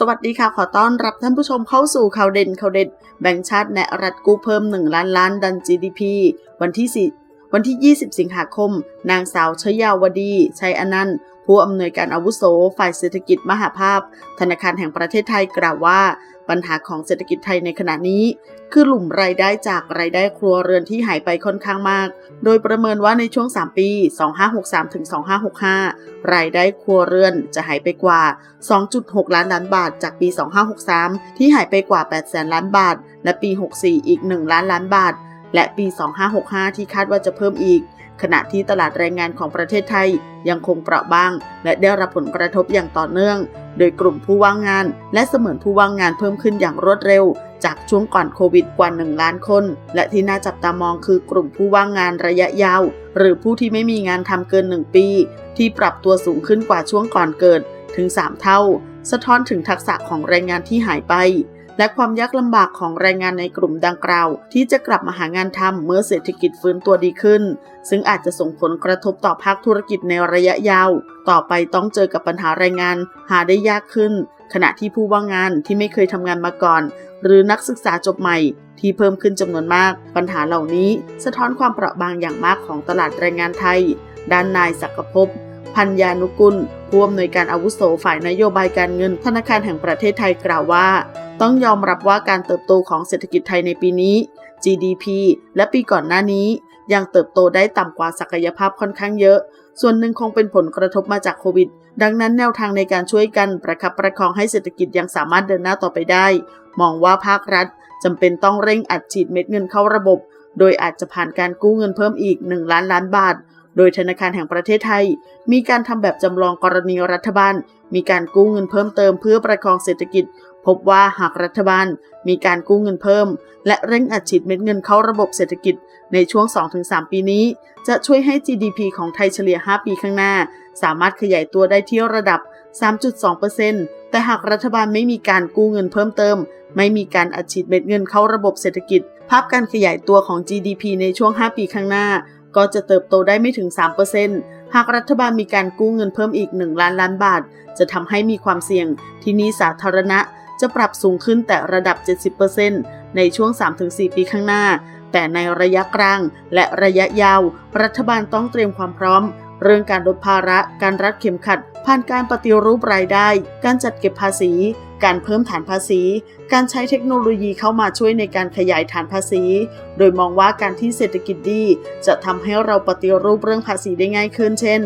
สวัสดีค่ะ ขอต้อนรับท่านผู้ชมเข้าสู่ข่าวเด่นข่าวเด็ด แบงก์ชาติแนะรัฐกู้เพิ่ม 1 ล้านล้านดัน GDP วันที่4วันที่ 20 สิงหาคม นางสาวชยาวดี ชัยอนันต์ ผู้อำนวยการอาวุโสฝ่ายเศรษฐกิจมหาภาพ ธนาคารแห่งประเทศไทยกล่าวว่า ปัญหาของเศรษฐกิจไทยในขณะนี้ คือหลุมรายได้จากรายได้ครัวเรือนที่หายไปค่อนข้างมาก โดยประเมินว่าในช่วง 3 ปี 2563ถึง2565 รายได้ครัวเรือนจะหายไปกว่า 2.6 ล้านล้านบาทจากปี 2563 ที่หายไปกว่า 8 แสนล้านบาท และปี 64 อีก 1 ล้านล้านบาท และปี 2565 ที่คาดว่าจะเพิ่มอีก ขณะที่ตลาดแรงงานของประเทศไทยยังคงเปราะบาง และได้รับผลกระทบอย่างต่อเนื่อง โดยกลุ่มผู้ว่างงาน และเสมือนผู้ว่างงานเพิ่มขึ้นอย่างรวดเร็ว จากช่วงก่อนโควิดกว่า 1 ล้านคน และที่น่าจับตามองคือกลุ่มผู้ว่างงานระยะยาว หรือผู้ที่ไม่มีงานทำเกิน 1 ปี ที่ปรับตัวสูงขึ้นกว่าช่วงก่อนเกิดถึง 3 เท่า สะท้อนถึงทักษะของแรงงานที่หายไป และความยากลำบากของแรงงานในกลุ่มดังกล่าว ที่จะกลับมาหางานทำเมื่อเศรษฐกิจฟื้นตัวดีขึ้น ซึ่งอาจจะส่งผลกระทบต่อภาคธุรกิจในระยะยาว ต่อไปต้องเจอกับปัญหาแรงงาน หาได้ยากขึ้น ขณะที่ผู้ว่างงานที่ไม่เคยทำงานมาก่อน หรือนักศึกษาจบใหม่ที่เพิ่มขึ้นจำนวนมาก ปัญหาเหล่านี้ สะท้อนความเปราะบางอย่างมากของตลาดแรงงานไทย ด้านนายศักภพ พัญญานุกุลผู้อำนวยการอาวุโสฝ่ายนโยบายการเงินธนาคารแห่งประเทศไทยกล่าวว่า ต้องยอมรับว่าการเติบโตของเศรษฐกิจไทยในปีนี้ GDP และปีก่อนหน้านี้ยังเติบโตได้ต่ำกว่าศักยภาพค่อนข้างเยอะ ส่วนหนึ่งคงเป็นผลกระทบมาจากโควิด ดังนั้นแนวทางในการช่วยกันประคับประคองให้เศรษฐกิจยังสามารถเดินหน้าต่อไปได้ มองว่าภาครัฐจำเป็นต้องเร่งอัดฉีดเม็ดเงินเข้าระบบ โดยอาจจะผ่านการกู้เงินเพิ่มอีก 1 ล้านล้านบาท โดยธนาคารแห่งประเทศไทย มีการทำแบบจำลองกรณีรัฐบาล มีการกู้เงินเพิ่มเติมเพื่อประคองเศรษฐกิจ พบว่าหากรัฐบาล มีการกู้เงินเพิ่ม และเร่งอัดฉีดเม็ดเงินเข้าระบบเศรษฐกิจในช่วง 2-3 ปีนี้ จะช่วยให้ GDP ของไทยเฉลี่ย 5 ปีข้างหน้า สามารถขยายตัวได้ที่ระดับ 3.2%แต่หากรัฐบาลไม่มีการกู้เงินเพิ่มเติม ไม่มีการอัดฉีดเม็ดเงินเข้าระบบเศรษฐกิจ ภาพการขยายตัวของ GDP ในช่วง 5 ปีข้างหน้า ก็จะเติบโตได้ไม่ถึง 3%หากรัฐบาลมีการกู้เงินเพิ่มอีก 1 ล้านล้านบาท จะทำให้มีความเสี่ยงที่นี้สาธารณะจะปรับสูงขึ้นแต่ระดับ 70%ในช่วง 3-4 ปีข้างหน้า แต่ในระยะกลางและระยะยาว รัฐบาลต้องเตรียมความพร้อม เรื่องการลดภาระ การรัดเข็มขัด ผ่านการปฏิรูปรายได้ การจัดเก็บภาษี การเพิ่มฐานภาษี การใช้เทคโนโลยีเข้ามาช่วยในการขยายฐานภาษี โดยมองว่าการที่เศรษฐกิจดี จะทำให้เราปฏิรูปเรื่องภาษีได้ง่ายขึ้น เช่น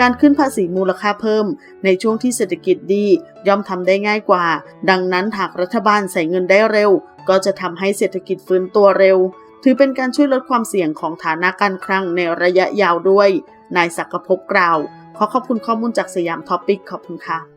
การขึ้นภาษีมูลค่าเพิ่ม ในช่วงที่เศรษฐกิจดี ย่อมทำได้ง่ายกว่า ดังนั้นหากรัฐบาลใส่เงินได้เร็ว ก็จะทำให้เศรษฐกิจฟื้นตัวเร็ว ถือเป็นการช่วยลดความเสี่ยงของฐานะการคลังในระยะยาวด้วย นายศักภพกล่าว ขอขอบคุณข้อมูลจากสยามท็อปิกขอบคุณค่ะ